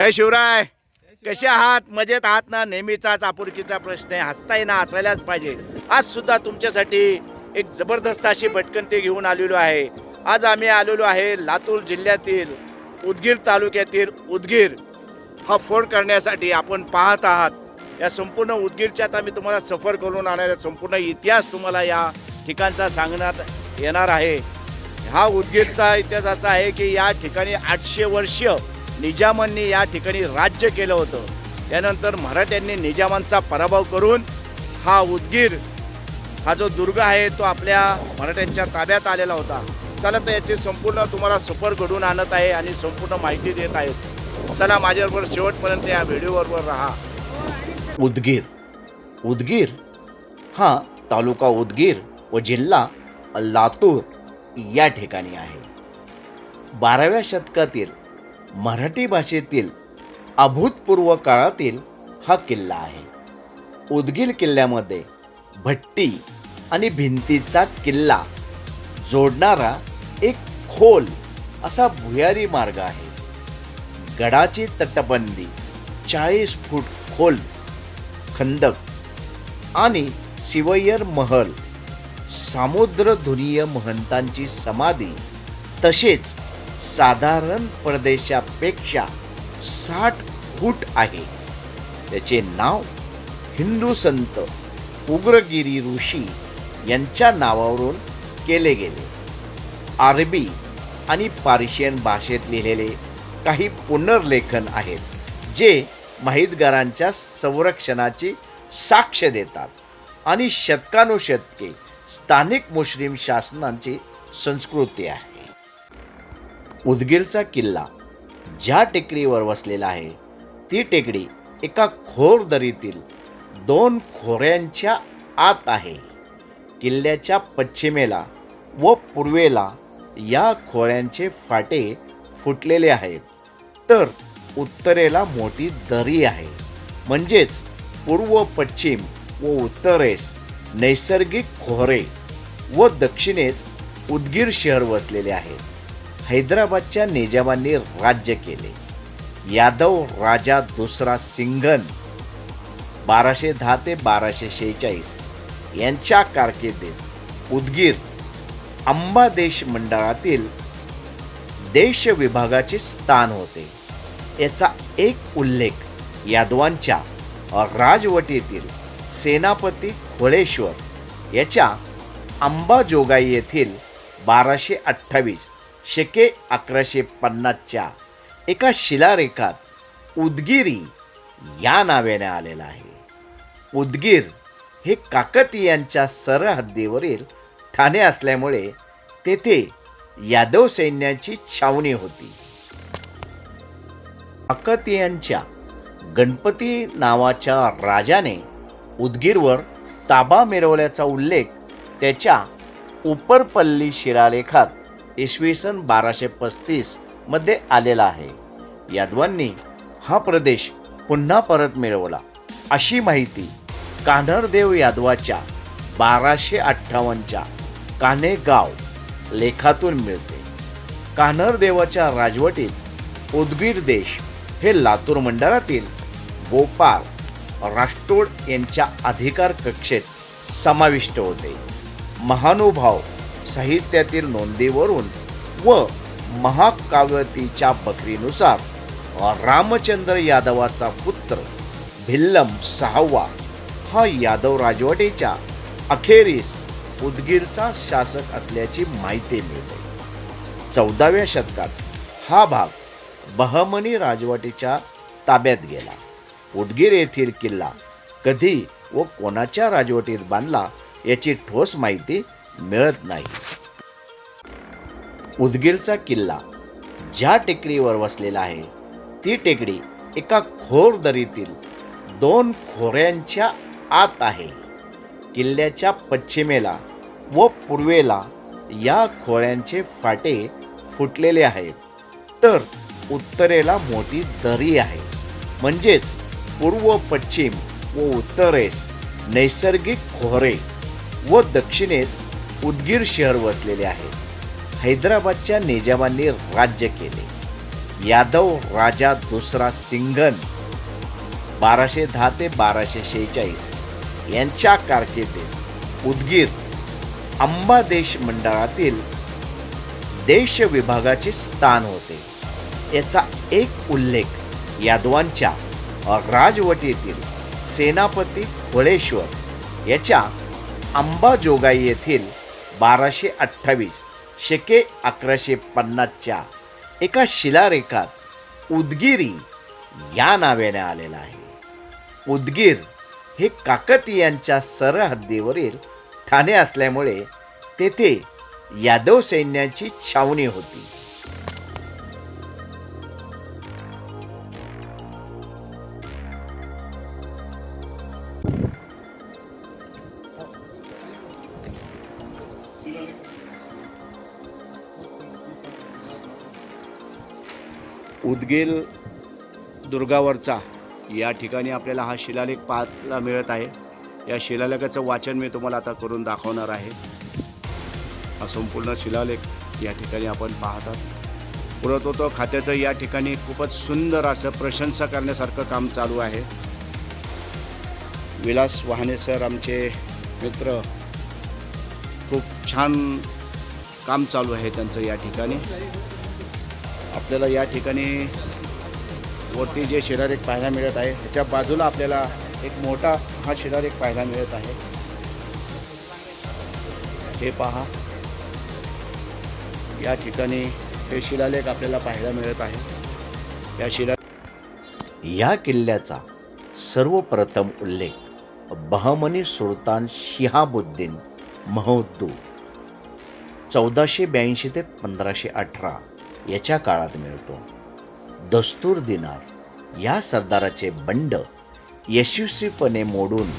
जय शिवराय. कसे आहात? मजेत आहात ना? नेहमीचाच आपुलकीचा प्रश्न आहे. हसताय ना? हसायलाच पाहिजे. आज सुद्धा तुमच्यासाठी एक जबरदस्त अशी भटकंती घेऊन आलेलो आहे. आज आम्ही आलेलो आहे लातूर जिल्ह्यातील उदगीर तालुक्यातील उदगीर. हा फोड करण्यासाठी आपण पाहत आहात. या संपूर्ण उदगीरच्यात आम्ही तुम्हाला सफर करून आणायला संपूर्ण इतिहास तुम्हाला या ठिकाणचा सांगण्यात येणार आहे. हा उदगीरचा इतिहास असा आहे की या ठिकाणी आठशे वर्ष निजामांनी या ठिकाणी राज्य केलं होतं. त्यानंतर मराठ्यांनी निजामांचा पराभव करून हा उदगीर हा जो दुर्ग आहे तो आपल्या मराठ्यांच्या ताब्यात आलेला होता. चला तर याची संपूर्ण तुम्हाला सफर घडून आणत आहे आणि संपूर्ण माहिती देत आहेत चला माझ्याबरोबर शेवटपर्यंत या व्हिडिओबरोबर राहा. उदगीर. उदगीर? हा तालुका उदगीर व जिल्हा लातूर या ठिकाणी आहे. बाराव्या शतकातील मराठी भाषेतील अभूतपूर्व काळातील हा किल्ला आहे. उदगीर किल्ल्यामध्ये भट्टी आणि भिंतीचा किल्ला जोडणारा एक खोल असा भुयारी मार्ग आहे. गडाची तटबंदी चाळीस फूट खोल खंदक आणि शिवयर महल सामुद्रधुनीय महंतांची समाधी तसेच साधारण प्रदेशापेक्षा साठ फूट आहे. त्याचे नाव हिंदू संत उग्रगिरी ऋषी यांच्या नावावरून केले गेले. अरबी आणि पार्शियन भाषेत लिहिलेले काही पुनर्लेखन आहेत जे माहितगारांच्या संरक्षणाची साक्ष देतात आणि शतकानुशतके स्थानिक मुस्लिम शासनांची संस्कृती आहे. उदगीरचा किल्ला ज्या टेकडीवर वसलेला आहे ती टेकडी एका खोर दरीतील दोन खोऱ्यांच्या आत आहे. किल्ल्याच्या पश्चिमेला व पूर्वेला या खोऱ्यांचे फाटे फुटलेले आहेत. तर उत्तरेला मोठी दरी आहे. म्हणजेच पूर्व पश्चिम व उत्तरेस नैसर्गिक खोरे व दक्षिणेस उदगीर शहर वसलेले आहे. हैदराबादच्या निजामांनी राज्य केले. यादव राजा दुसरा सिंघन बाराशे दहा ते बाराशे शेहेचाळीस यांच्या कारकिर्दीत उदगीर अंबादेश मंडळातील देश विभागाचे स्थान होते. याचा एक उल्लेख यादवांच्या राजवटीतील सेनापती खोळेश्वर याच्या अंबाजोगाई येथील बाराशे अठ्ठावीस शके अकराशे पन्नासच्या एका शिलारेखात उदगिरी या नावाने आलेला आहे. उदगीर हे काकतीयांच्या सरहद्दीवरील ठाणे असल्यामुळे तेथे यादव सैन्याची छावणी होती. काकतीयांच्या गणपती नावाच्या राजाने उदगीरवर ताबा मिरवल्याचा उल्लेख त्याच्या उपरपल्ली शिलालेखात इसवी सन बाराशे पस्तीसमध्ये आलेला आहे. यादवांनी हा प्रदेश पुन्हा परत मिळवला. अशी माहिती कान्हरदेव यादवाच्या बाराशे अठ्ठावन्नच्या कान्हेगाव लेखातून मिळते. कान्हरदेवाच्या राजवटीत उदगीर देश हे लातूर मंडळातील गोपाळ राष्ट्रोड यांच्या अधिकार कक्षेत समाविष्ट होते. महानुभाव साहित्यातील नोंदीवरून व महाकाव्यतीच्या बकरीनुसार रामचंद्र यादवाचा पुत्र भिल्लम सहावा हा यादव राजवटीच्या अखेरीस उदगीरचा शासक असल्याची माहिती मिळते. चौदाव्या शतकात हा भाग बहमनी राजवटीच्या ताब्यात गेला. उदगीर येथील किल्ला कधी व कोणाच्या राजवटीत बांधला याची ठोस माहिती मिळत नाही. उदगीरचा किल्ला ज्या टेकडीवर वसलेला आहे ती टेकडी एका खोर दरीतील दोन खोऱ्यांच्या आत आहे. किल्ल्याच्या पश्चिमेला व पूर्वेला या खोऱ्यांचे फाटे फुटलेले आहेत. तर उत्तरेला मोठी दरी आहे. म्हणजेच पूर्व पश्चिम व उत्तरेस नैसर्गिक खोरे व दक्षिणेस उदगीर शहर वसलेले आहे हैदराबादच्या निजामांनी राज्य केले. यादव राजा दुसरा सिंघन बाराशे दहा ते बाराशे शेहेचाळीस यांच्या कारकिर्दीत उदगीर अंबादेश मंडळातील देश विभागाचे स्थान होते. याचा एक उल्लेख यादवांच्या राजवटीतील सेनापती खोळेश्वर याच्या अंबाजोगाई येथील बाराशे अठ्ठावीस शेके अकराशे पन्नासच्या एका शिलारेखात उदगिरी या नावाने आलेला आहे. उदगीर हे काकतीयांच्या सरहद्दीवरील ठाणे असल्यामुळे तेथे यादव सैन्याची छावणी होती. उदगीर दुर्गावरचा. या ठिकाणी आपल्याला हा शिलालेख पाहायला मिळत आहे. या शिलालेखाचं वाचन मी तुम्हाला आता करून दाखवणार आहे. हा संपूर्ण शिलालेख या ठिकाणी आपण पाहतात. पुरातत्व खात्याचं या ठिकाणी खूपच सुंदर असं प्रशंसा करण्यासारखं काम चालू आहे. विलास वाहने सर आमचे मित्र खूप छान काम चालू आहे त्यांचं या ठिकाणी. आपल्याला या ठिकाणी वरती जे शिलालेख पाहायला मिळत आहे त्याच्या बाजूला आपल्याला एक मोठा हा शिलालेख पाहायला मिळत आहे. हे पहा. या ठिकाणी हे शिलालेख आपल्याला पाहायला मिळत आहे. या शिला या किल्ल्याचा सर्वप्रथम उल्लेख बहमनी सुलतान शिहाबुद्दीन महद्दू चौदाशे ब्याऐंशी ते पंधराशे अठरा याच्या काळात मिळतो. दस्तूर दिनार या सरदाराचे बंड यशस्वीपणे मोडून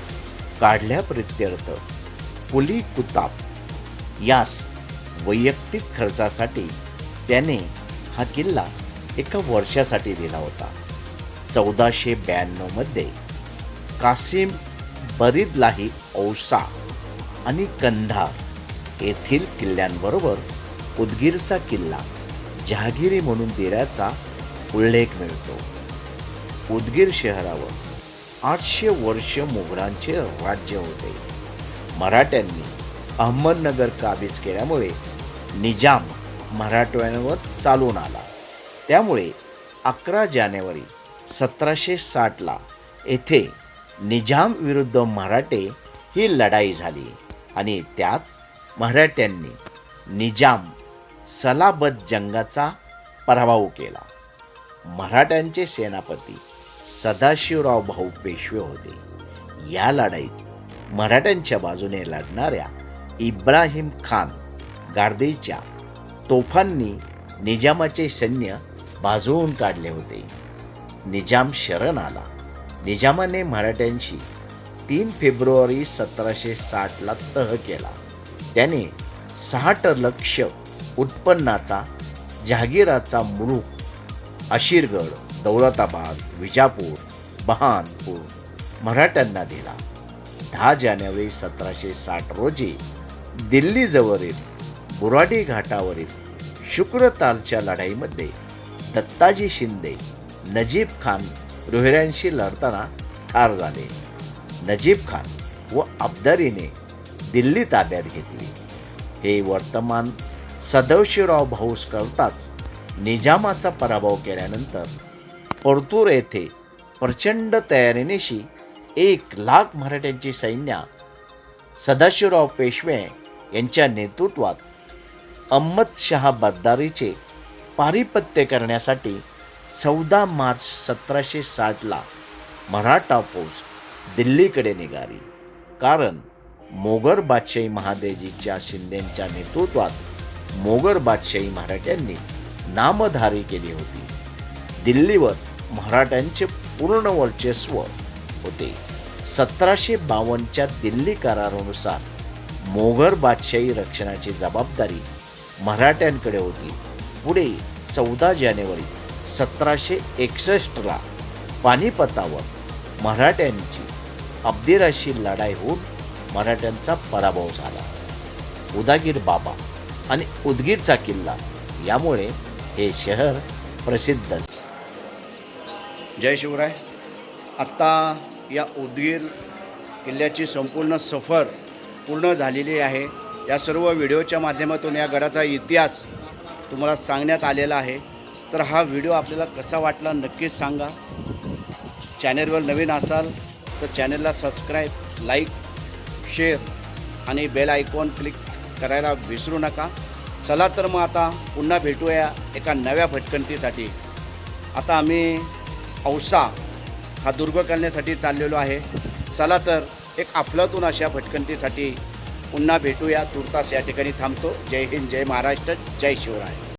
काढल्याप्रित्यर्थ पुली कुताप यास वैयक्तिक खर्चासाठी त्याने हा किल्ला एका वर्षासाठी दिला होता. चौदाशे ब्याण्णवमध्ये कासिम बरीदलाही औसा आणि कंधार येथील किल्ल्यांबरोबर उदगीरचा किल्ला जहागिरी म्हणून दिल्याचा उल्लेख मिळतो. उदगीर शहरावर आठशे वर्ष मोगलांचे राज्य होते. मराठ्यांनी अहमदनगर काबीज केल्यामुळे निजाम मराठवाड्यांवर चालून आला. त्यामुळे अकरा जानेवारी सतराशे साठला येथे निजाम विरुद्ध मराठे ही लढाई झाली आणि त्यात मराठ्यांनी निजाम सलाबत जंगाचा पराभव केला. मराठ्यांचे सेनापती सदाशिवराव भाऊ पेशवे होते. या लढाईत मराठ्यांच्या बाजूने लढणाऱ्या इब्राहिम खान गार्देच्या तोफांनी निजामाचे सैन्य बाजून काढले होते. निजाम शरण आला. निजामाने मराठ्यांशी तीन फेब्रुवारी सतराशे साठला तह केला. त्याने साठ लक्ष उत्पन्नाचा जहागीराचा मुलूक आशीरगड दौलताबाद विजापूर बहानपूर मराठ्यांना दिला. दहा जानेवारी सतराशे साठ रोजी दिल्लीजवळील बुराडी घाटावरील शुक्रतालच्या लढाईमध्ये दत्ताजी शिंदे नजीब खान रोहिऱ्यांशी लढताना ठार झाले. नजीब खान व अब्दारीने दिल्ली ताब्यात घेतली. हे वर्तमान सदाशिवराव भाऊस करताच निजामाचा पराभव केल्यानंतर परतूर येथे प्रचंड तयारीनिशी एक लाख मराठ्यांची सैन्या सदाशिवराव पेशवे यांच्या नेतृत्वात अहमदशहा बद्दारीचे पारिपत्य करण्यासाठी चौदा मार्च सतराशे साठला मराठा फौज दिल्लीकडे निघाली. कारण मोगर बादशाही महादेजीच्या शिंदेच्या नेतृत्वात मोगर बादशाही मराठ्यांनी नामधारी केली होती. दिल्लीवर मराठ्यांचे पूर्ण वर्चस्व होते. सतराशे बावन्नच्या दिल्ली करारानुसार मोगर बादशाही रक्षणाची जबाबदारी मराठ्यांकडे होती. पुढे चौदा जानेवारी सतराशे एकसष्टला पानिपतावर मराठ्यांची अब्दिराशी लढाई होऊन मराठ्यांचा पराभव झाला. उदागीर बाबा आणि उदगीरचा किल्ला. यामुळे हे शहर प्रसिद्ध जय शिवराय. आत्ता या उदगीर किल्ल्याची संपूर्ण सफर पूर्ण झालेली आहे. या सर्व व्हिडिओच्या माध्यमातून या गडाचा इतिहास तुम्हाला सांगण्यात आलेला आहे. तर हा व्हिडिओ आपल्याला कसा वाटला नक्कीच सांगा. चॅनेलवर नवीन असाल तर चॅनेलला सबस्क्राईब लाईक शेअर आणि बेल आयकॉन क्लिक करायला विसरू नका. चला तर मग आता पुन्हा भेटूया एका नव्या भटकंतीसाठी. आता आम्ही औसा हा दुर्ग करण्यासाठी चाललेलो आहे. चला तर एक अफलातून अशा भटकंतीसाठी पुन्हा भेटूया. तुर्तास या ठिकाणी थांबतो. जय हिंद जय महाराष्ट्र जय शिवराय.